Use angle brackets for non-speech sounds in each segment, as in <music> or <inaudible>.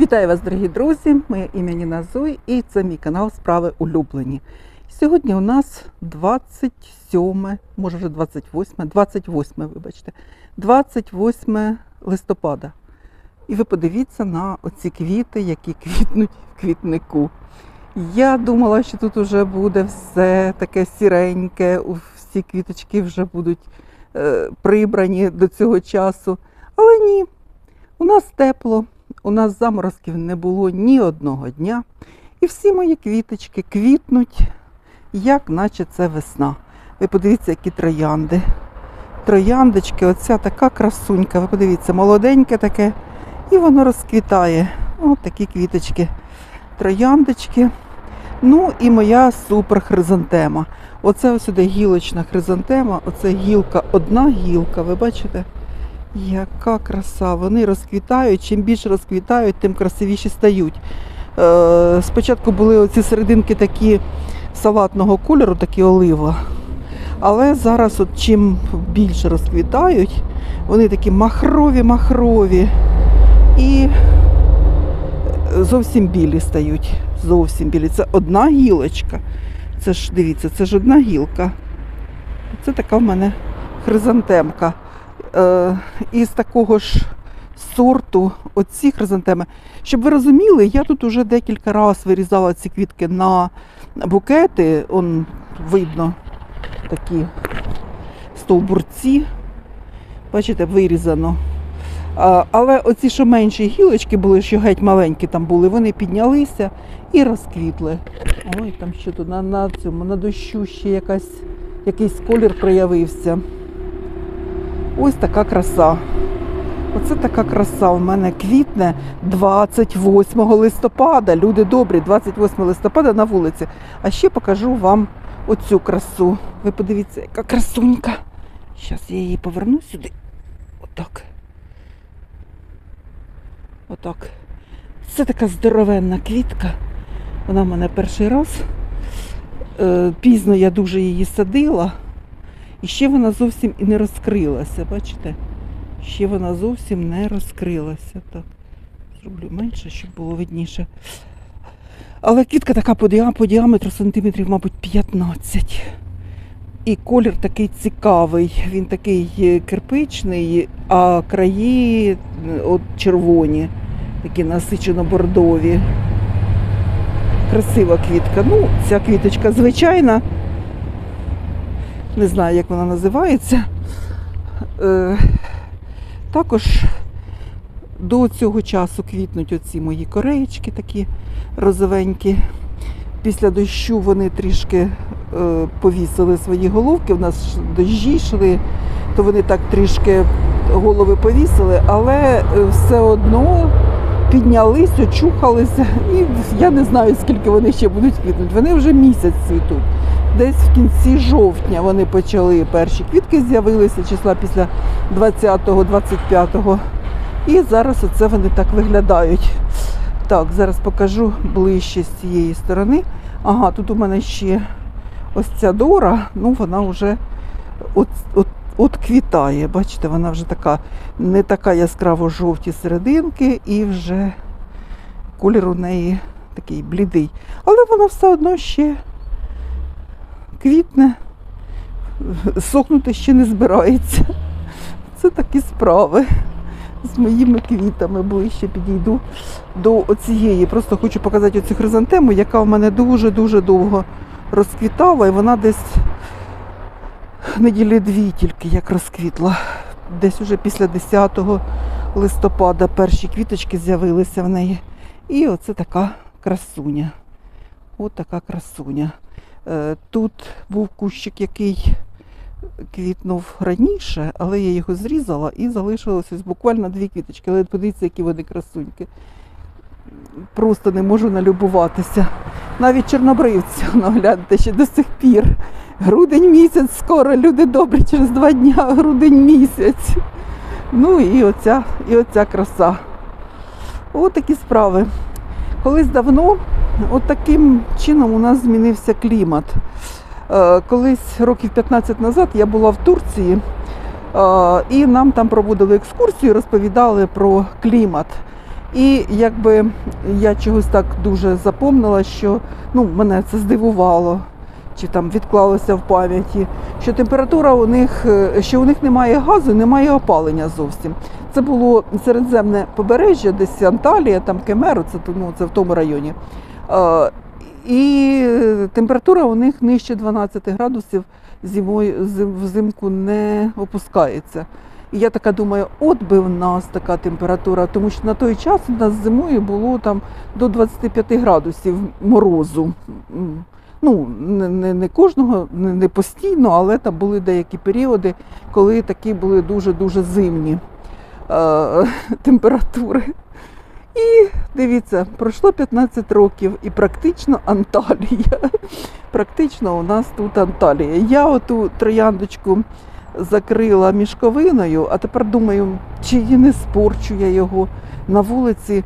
Вітаю вас, дорогі друзі! Моє ім'я Ніна Зой і це мій канал Справи улюблені. Сьогодні у нас 27, може вже 28, 28, вибачте, 28 листопада. І ви подивіться на оці квіти, які квітнуть в квітнику. Я думала, що тут вже буде все таке сіреньке, всі квіточки вже будуть е, прибрані до цього часу. Але ні, у нас тепло, у нас заморозків не було ні одного дня. І всі мої квіточки квітнуть, як наче це весна. Ви подивіться, які троянди. Трояндочки, оця така красунька. Ви подивіться, молоденьке таке, і воно розквітає. От такі квіточки. Трояндочки. Ну і моя супер хризантема. Оце ось сюди гілочна хризантема, оце гілка, одна гілка, ви бачите? Яка краса! Вони розквітають. Чим більше розквітають, тим красивіші стають. Е, спочатку були оці серединки такі салатного кольору, такі олива. Але зараз, от чим більше розквітають, вони такі махрові-махрові і зовсім білі стають. Зовсім білі. Це одна гілочка. Це ж дивіться, це ж одна гілка. Це така в мене хризантемка. Е, із такого ж сорту оці хризантеми. Щоб ви розуміли, я тут уже декілька разів вирізала ці квітки на букети. Он видно такі стовбурці. Бачите, вирізано. Але оці, що менші гілочки були, що геть маленькі там були, вони піднялися і розквітли. Ой, там що тут на, на цьому, на дощу ще якась, якийсь колір проявився. Ось така краса. Оце така краса. У мене квітне 28 листопада. Люди добрі, 28 листопада на вулиці. А ще покажу вам оцю красу. Ви подивіться, яка красунька. Зараз я її поверну сюди. Отак. Отак. Це така здоровенна квітка. Вона в мене перший раз. Е, Пізно я дуже її садила. І ще вона зовсім і не розкрилася, бачите? Ще вона зовсім не розкрилася. Так, зроблю менше, щоб було видніше. Але квітка така по, діаметру сантиметрів, мабуть, 15. І колір такий цікавий. Він такий е, кирпичний, а краї е, от червоні, такі насичено бордові. Красива квітка. Ну, ця квіточка звичайна. Не знаю, як вона називається. Е, також до цього часу квітнуть оці мої кореєчки такі розовенькі. Після дощу вони трішки е, повісили свої головки. У нас дощі йшли, то вони так трішки голови повісили, але е, все одно піднялись, очухалися. І я не знаю, скільки вони ще будуть квітнути. Вони вже місяць цвітуть. Десь в кінці жовтня вони почали перші квітки з'явилися, числа після 20-25. І зараз оце вони так виглядають. Так, зараз покажу ближче з цієї сторони. Ага, тут у мене ще ось ця дора, ну вона вже от, от, от квітає. Бачите, вона вже така не така яскраво жовті серединки і вже колір у неї такий блідий. Але вона все одно ще квітне, сохнути ще не збирається. Це такі справи з моїми квітами. Ближче підійду до оцієї. Просто хочу показати оцю хризантему, яка в мене дуже-дуже довго розквітала, і вона десь неділі дві тільки як розквітла. Десь уже після 10 листопада перші квіточки з'явилися в неї. І оце така красуня. От така красуня. Е, Тут був кущик, який квітнув раніше, але я його зрізала і залишилося ось буквально дві квіточки. Але подивіться, які вони красуньки. Просто не можу налюбуватися. Навіть чорнобривці, <laughs> ну, ще до сих пір. Грудень місяць скоро, люди добрі, через два дні грудень місяць. Ну і оця, і оця краса. От такі справи. Колись давно от таким чином у нас змінився клімат. Е, Колись років 15 назад я була в Турції, е, і нам там проводили екскурсію, розповідали про клімат. І якби я чогось так дуже запомнила, що ну, мене це здивувало, чи там відклалося в пам'яті, що температура у них, е, що у них немає газу, немає опалення зовсім. Це було середземне побережжя, десь Анталія, там Кемеру, це, ну, це в тому районі. Е, І температура у них нижче 12 градусів зимою, зим- взимку не опускається. І я така думаю, от би в нас така температура, тому що на той час у нас зимою було там до 25 градусів морозу. Ну, не, не, кожного, не, не постійно, але там були деякі періоди, коли такі були дуже-дуже зимні е, <laughs> температури. І дивіться, пройшло 15 років і практично Анталія. <laughs> Практично у нас тут Анталія. Я оту трояндочку закрила мішковиною, а тепер думаю, чи її не спорчу я його на вулиці.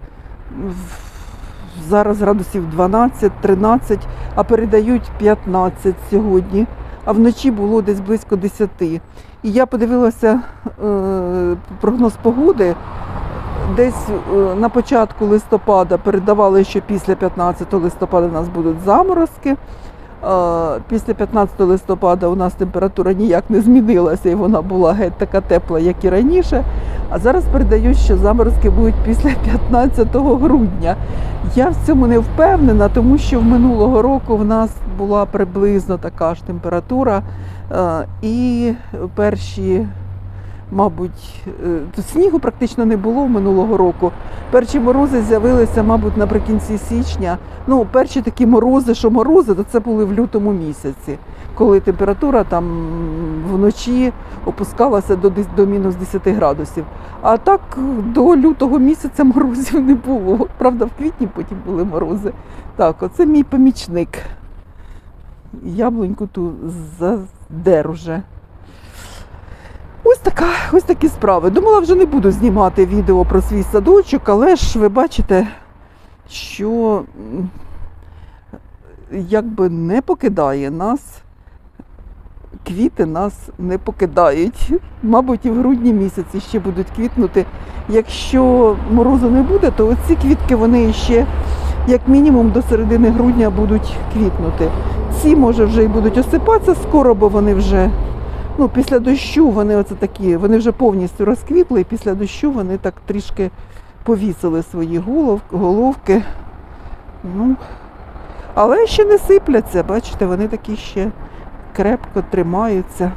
Зараз градусів 12-13, а передають 15 сьогодні, а вночі було десь близько 10. І я подивилася е, прогноз погоди. Десь е, на початку листопада передавали, що після 15 листопада у нас будуть заморозки. Е, Після 15 листопада у нас температура ніяк не змінилася, і вона була геть така тепла, як і раніше. А зараз передають, що заморозки будуть після <laughs> 15 грудня. Я в цьому не впевнена, тому що в минулого року в нас була приблизно така ж температура. Е, І перші, мабуть, е, снігу практично не було минулого року. Перші морози з'явилися, мабуть, наприкінці січня. Ну, перші такі морози, що морози, то це були в лютому місяці, коли температура там вночі опускалася до, до мінус 10 градусів. А так до лютого місяця морозів не було. Правда, в квітні потім були морози. Так, оце мій помічник. Яблуньку ту задер уже. Ось така, ось такі справи. Думала, вже не буду знімати відео про свій садочок, але ж ви бачите, що якби не покидає нас, квіти нас не покидають. Мабуть, і в грудні місяці ще будуть квітнути. Якщо морозу не буде, то оці квітки вони ще як мінімум до середини грудня будуть квітнути. Ці, може, вже й будуть осипатися скоро, бо вони вже ну, після дощу вони оце такі, вони вже повністю розквітли, і після дощу вони так трішки повісили свої голов, головки. Ну, але ще не сипляться, бачите, вони такі ще крепко тримаються.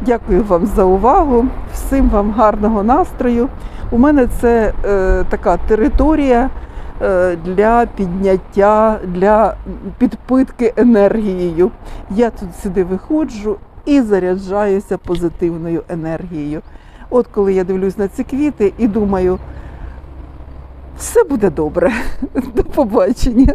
Дякую вам за увагу. Всім вам гарного настрою. У мене це е, така територія для підняття, для підпитки енергією. Я тут сюди виходжу і заряджаюся позитивною енергією. От коли я дивлюсь на ці квіти і думаю, все буде добре. <laughs> До побачення.